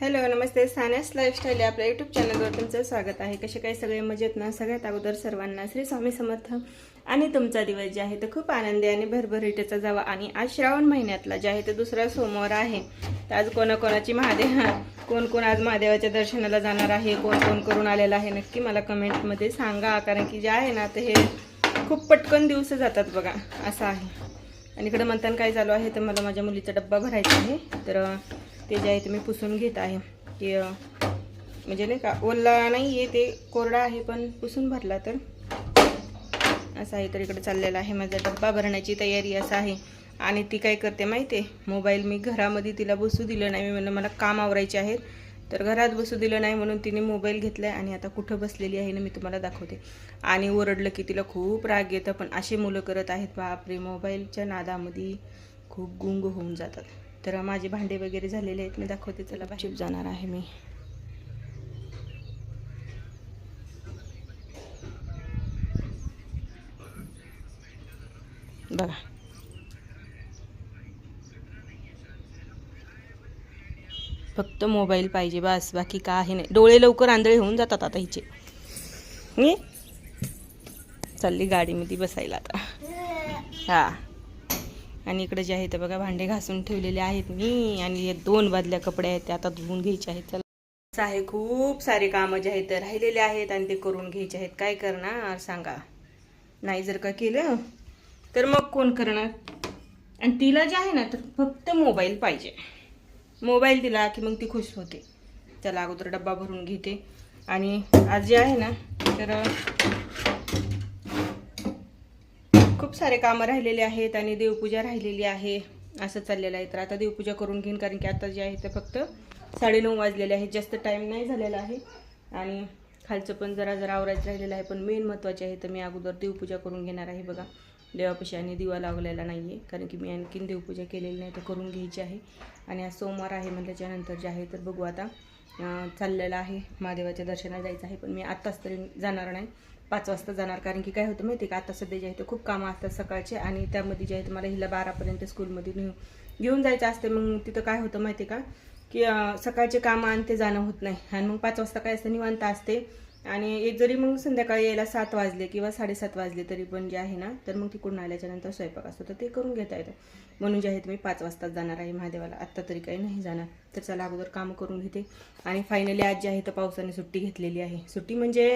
Hello नमस्ते. Sanas lifestyle आपल्या YouTube चॅनलवर तुमचं स्वागत आहे. कसे काही सगळे? मजेत ना? सगळ्यात अगोदर सर्वांना श्री स्वामी समर्थ. आणि तुमचा दिवस जे आहे तो खूप आनंदी आणि भरभरीटेचा जावा. आणि आज श्रावण महिन्यातला जे आहे ते दुसरा सोमवार आहे. तर आज कोणाकोणाची महादेव कोण कोण आज महादेवाच्या दर्शनाला जाणार आहे? कोण कोण करून आलेला आहे? नक्की मला कमेंटमध्ये सांगा. कारण की जे आहे ना ते हे खूप पटकन दिवस जातात बघा. असं आहे. आणि इकडं म्हणताना काय चालू आहे? तर मला माझ्या मुलीचा डब्बा भरायचा आहे. तर ते जे आहे ते मी पुसून घेत आहे. की म्हणजे नाही का ओला नाही आहे ते कोरडा आहे पण पुसून भरला तर. असं आहे तर इकडे चाललेला आहे माझा डब्बा भरण्याची तयारी असं आहे. आणि ती काय करते माहिती आहे? मोबाईल मी घरामध्ये तिला बसू दिलं नाही मी म्हणलं मला काम आवरायचे आहेत. तर घरात बसू दिलं नाही म्हणून तिने मोबाईल घेतला आहे आणि आता कुठं बसलेली आहे ना मी तुम्हाला दाखवते. आणि ओरडलं की तिला खूप राग येतं पण असे मुलं करत आहेत बापरे मोबाईलच्या नादामध्ये खूप गुंग होऊन जातात. तर माझे भांडे वगैरे झालेले आहेत. मी दाखवते चला बाहेर. जाणार आहे मी. बघा. फक्त मोबाईल पाहिजे बस बाकी काही नाही. डोळे लवकर आंधळे होऊन जातात आता हिचे. चालली गाडीमध्ये बसायला आता. हा. आणि इकडे जे आहे ते बघा भांडे घासून ठेवलेले आहेत मी आणि हे दोन बादल्या कपडे आहेत ते आता धुवून घ्यायचे आहेत. चला. असं आहे खूप सारे कामं जे आहेत ते राहिलेले आहेत आणि ते करून घ्यायचे आहेत. काय करणार सांगा. नाही जर का केलं तर मग कोण करणार? आणि तिला जे आहे ना तर फक्त मोबाईल पाहिजे. मोबाईल दिला की मग ती खुश होते. चला अगोदर डब्बा भरून घेते. आणि आज जे आहे ना तर सारे कामं राहिलेले आहेत आणि देवपूजा राहिलेली आहे. असं चाललेलं आहे. तर आता देवपूजा करून घेईन कारण की आता जे आहे ते फक्त साडेनऊ वाजलेले आहेत. जास्त टाईम नाही झालेला आहे. आणि खालचं पण जरा जरा आवरायचं राहिलेलं आहे. पण मेन महत्त्वाचे आहे तर मी अगोदर देवपूजा करून घेणार आहे बघा. देवापाशी आणि दिवा लावलेला नाही आहे कारण की मी आणखीन देवपूजा केलेली नाही तर करून घ्यायची आहे. आणि आज सोमवार आहे म्हटल्याच्यानंतर जे आहे तर बघू आता. चाललेलं आहे. महादेवाच्या दर्शनाला जायचं आहे. पण मी आत्ताच तरी जाणार नाही. पाच वाजता जाणार. कारण की काय होतं माहिती आहे का? आता सध्या जे आहे ते खूप कामं असतात सकाळचे आणि त्यामध्ये जे आहे तुम्हाला हिला बारापर्यंत स्कूलमध्ये नेऊन घेऊन जायचं असते. मग तिथं काय होतं माहिती आहे का की सकाळचे कामं आणि ते जाणं होत नाही. आणि मग पाच वाजता काय असतं? निवांत असते. आणि एक जरी मग संध्याकाळी यायला सात वाजले किंवा साडेसात वाजले तरी पण जे आहे ना तर मग तिकडून आल्याच्यानंतर स्वयंपाक असतो. तर ते करून घेता येतं. म्हणून जे आहे तुम्ही पाच वाजता जाणार आहे महादेवाला. आत्ता तरी काही नाही जाणार. तर चला अगोदर कामं करून घेते. आणि फायनली आज जे आहे तर पावसाने सुट्टी घेतलेली आहे. सुट्टी म्हणजे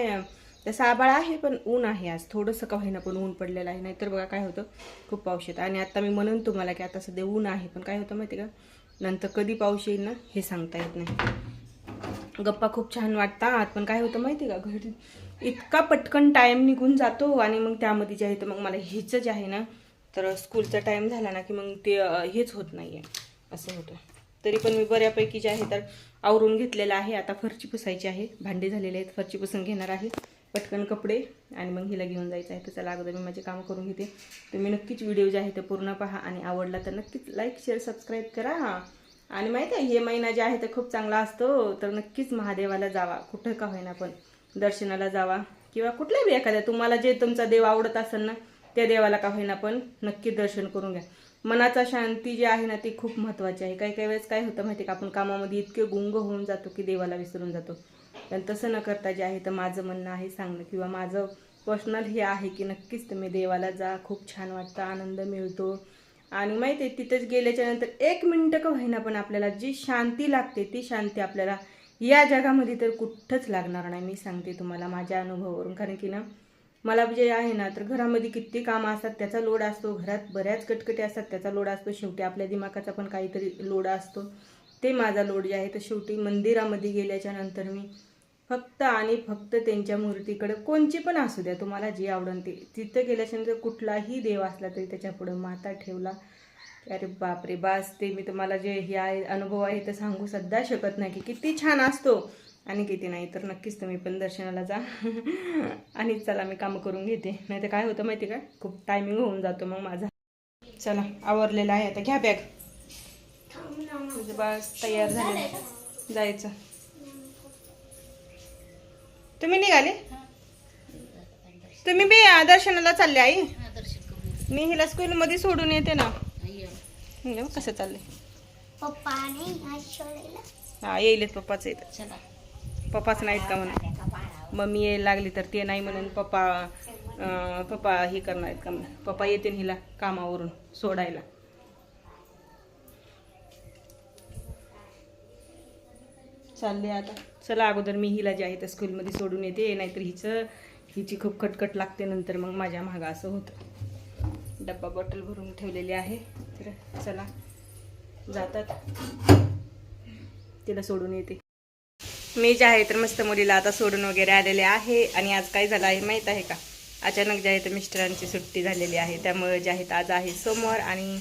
तसं आबाळ आहे पण ऊन आहे आज. थोडंसं का होईना पण ऊन पडलेलं आहे. नाहीतर बघा काय होतं खूप पाऊस येतं. आणि आता मी म्हणून तुम्हाला की आता सध्या ऊन आहे पण काय होतं माहिती का? नंतर कधी पाऊस येईल ना हे सांगता येत नाही. गप्पा खूप छान वाटतात. पण काय होतं माहिती का? घरी इतका पटकन टाईम निघून जातो आणि मग त्यामध्ये जे आहे तर मग मला हेच जे आहे ना तर स्कूलचा टाईम झाला ना की मग ते हेच होत नाही आहे असं होतं. तरी पण मी बऱ्यापैकी जे आहे तर आवरून घेतलेलं आहे. आता फरची पुसायची आहे. भांडे झालेले आहेत. फरची पुसून घेणार आहे. पटकन कपडे आणि मग हिला घेऊन जायचं आहे तर चला अगोदर मी माझे कामं करून घेते. तुम्ही नक्कीच व्हिडिओ जे आहे ते पूर्ण पहा आणि आवडला तर नक्कीच लाईक शेअर सबस्क्राईब करा. आणि माहिती आहे हे महिना जे आहे ते खूप चांगला असतो तर नक्कीच महादेवाला जावा. कुठं का होईना पण दर्शनाला जावा. किंवा कुठल्याही एखाद्या तुम्हाला जे तुमचा देव आवडत असेल ना त्या देवाला का होईना पण नक्की दर्शन करून घ्या. मनाचा शांती जी आहे ना ती खूप महत्त्वाची आहे. काही काही वेळेस काय होतं माहिती आहे का आपण कामामध्ये इतके गुंग होऊन जातो की देवाला विसरून जातो. पण तसं न करता जे आहे तर माझं म्हणणं आहे सांगणं किंवा माझं पर्सनल हे आहे की नक्कीच तुम्ही देवाला जा. खूप छान वाटतं आनंद मिळतो. आणि माहिती आहे तिथेच गेल्याच्यानंतर एक मिनटं का होईना पण आपल्याला जी शांती लागते ती शांती आपल्याला या जगामध्ये तर कुठंच लागणार नाही. मी सांगते तुम्हाला माझ्या अनुभवावरून. कारण की ना मला जे आहे ना तर घरामध्ये किती कामं असतात त्याचा लोड असतो. घरात बऱ्याच कटकटी असतात त्याचा लोड असतो. शेवटी आपल्या दिमागाचा पण काहीतरी लोड असतो. ते माझा लोड जे आहे तर शेवटी मंदिरामध्ये गेल्याच्यानंतर मी फक्त आणि फक्त त्यांच्या मूर्तीकडे कोणची पण असू द्या तुम्हाला जी आवडन ते. तिथं गेल्याच्यानंतर कुठलाही देव असला तरी त्याच्या पुढे माता ठेवला. अरे बापरे बास ते मी तुम्हाला जे हे आहे अनुभव आहे ते सांगू सुद्धा शकत नाही की किती छान असतो. आणि किती नाही तर नक्कीच तुम्ही पण दर्शनाला जा. आणि चला मी कामं करून घेते. नाही तर काय होतं माहिती का? खूप टायमिंग होऊन जातो मग माझा. चला आवरलेला आहे. आता घ्या बॅग बस तयार झाले जायचं. तुम्ही निघाले? तुम्ही बी दर्शनाला चालले आई. मी हिला स्कूलमध्ये सोडून येते ना. हे कसं चाललंय. सोडलेलं हा येईलच पप्पाच येत चला. पप्पाच नाहीत का म्हणून? मम्मी यायला लागली तर ते नाही म्हणून पप्पा पप्पा हे करणार आहेत का म्हणून. पप्पा येतील हिला कामावरून सोडायला. चालले आता. चला अगोदर मी हिला जे आहे त्या स्कूलमध्ये सोडून येते. नाहीतर हिचं हिची खूप कटकट लागते. नंतर मग माझ्या मागं असं होतं. डब्बा बॉटल भरून ठेवलेली आहे. तर चला जातात. तिला सोडून येते. मी जे आहे तर मस्त मुलीला आता सोडून वगैरे आलेले आहे. आणि आज काय झालं आहे माहीत आहे का? अचानक जे आहे तर मिस्टरांची सुट्टी झालेली आहे. त्यामुळे जे आहेत आज आहे सोमवार आणि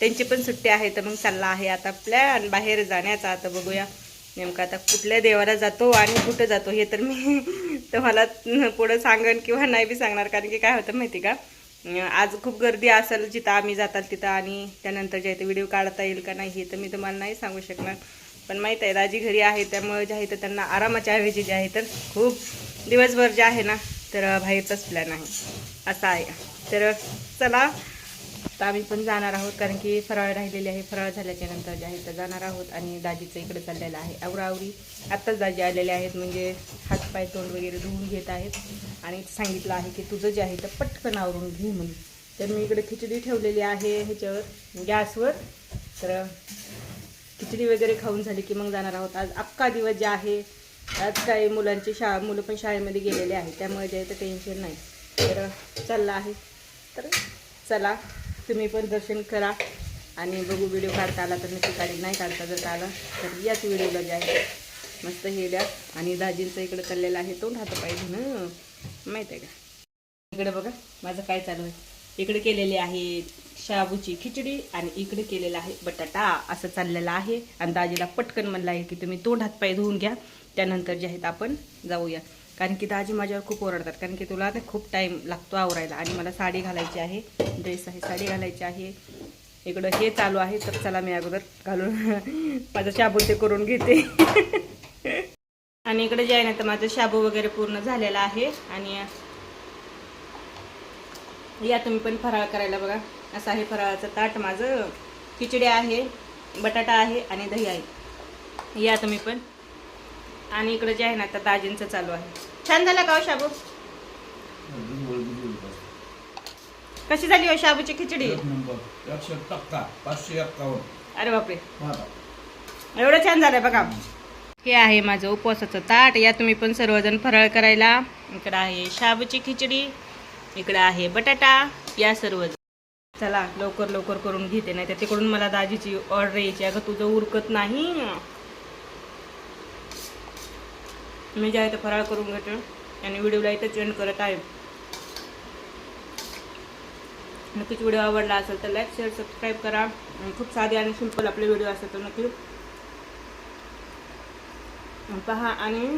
त्यांची पण सुट्टी आहे. तर मग चालला आहे आता प्लॅन बाहेर जाण्याचा. आता बघूया. नेमकं आता कुठल्या देवाला जातो आणि कुठं जातो हे तर मी तुम्हाला पुढं सांगन किंवा नाही बी सांगणार. कारण की काय होतं माहिती का? आज खूप गर्दी असेल जिथं आम्ही जाताल तिथं आणि त्यानंतर जे आहे ते व्हिडिओ काढता येईल का नाही हे तर मी तुम्हाला नाही सांगू शकणार. पण माहीत आहे राजी घरी आहे त्यामुळे जे आहे तर त्यांना आरामाच्या ऐवजी जे आहे तर खूप दिवसभर जे आहे ना तर बाहेरचाच प्लॅन आहे. असा आहे. तर चला आता आम्ही पण जाणार आहोत कारण की फराळ राहिलेली आहे. फराळ झाल्याच्यानंतर जे आहे तर जाणार आहोत आणि दाजीचं इकडे चाललेलं आहे आवरावरी आत्ताच दाजी आलेले आहेत म्हणजे हातपाय तोंड वगैरे धुवून घेत आहेत. आणि सांगितलं आहे की तुझं जे आहे तर पटकन आवरून घे म्हणून. तर मी इकडे खिचडी ठेवलेली आहे ह्याच्यावर गॅसवर. तर खिचडी वगैरे खाऊन झाली की मग जाणार आहोत. आज अख्खा दिवस जे आहे आज काही मुलांची शाळा मुलं पण शाळेमध्ये गेलेले आहे त्यामुळे जे आहे तर टेन्शन नाही. तर चाललं आहे. तर चला. तुम्ही पण दर्शन करा आणि बघू व्हिडिओ काढता आला तर नक्की काढी नाही काढता जर आला तर याच व्हिडिओला जे. आहे मस्त हे द्या. आणि दाजींचं इकडे चाललेलं आहे तोंड हात पाहिजे ना माहीत आहे का? इकडे बघा माझं काय चालू आहे? इकडे केलेले आहे शाबूची खिचडी आणि इकडे केलेला आहे बटाटा. असं चाललेलं आहे. आणि दाजीला पटकन म्हणलं आहे की तुम्ही तोंड हातपाय धुवून घ्या. त्यानंतर जे आहेत आपण जाऊया. कारण की दाजी माझ्यावर खूप ओरडतात. कारण की तुला ना खूप टाईम लागतो आवरायला. आणि मला साडी घालायची आहे. ड्रेस आहे. साडी घालायची आहे. इकडं हे चालू आहे. तर चला मी अगोदर घालून माझं शाबू ते करून घेते. आणि इकडे जे आहे ना तर माझं शाबू वगैरे पूर्ण झालेला आहे. आणि या तुम्ही पण फराळ करायला बघा. असं आहे फराळाचं ताट माझं. खिचडी आहे बटाटा आहे आणि दही आहे. या तुम्ही पण. आणि इकडे जे आहे ना आता दाजींचं चालू आहे. छान झालं का हो शाबू? कशी झाली हो शाबूची खिचडी? अरे बापरे. एवढं छान झालंय बघा. हे आहे माझं उपवासाचं ताट. या तुम्ही पण सर्वजण फराळ करायला. इकडं आहे शाबूची खिचडी. इकडं आहे बटाटा. या सर्व चला लवकर लवकर करून घेते. नाही तर तिकडून मला दाजीची ऑर्डर यायची. अगं तुझं उरकत नाही. मी जे आहे ते फराळ करून घेतो आणि व्हिडिओला इथं एंड करत आहे. नक्कीच व्हिडिओ आवडला असेल तर लाईक शेअर सबस्क्राईब करा. आणि खूप साधे आणि सिंपल आपले व्हिडिओ असतात तर नक्की पहा. आणि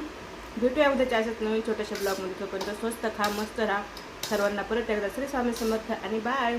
भेटूया उद्याच्या असत नवीन छोट्याशा ब्लॉगमध्ये तोपर्यंत स्वस्त खा मस्त राहा. सर्वांना परत एकदा श्री स्वामी समर्थ आणि बाय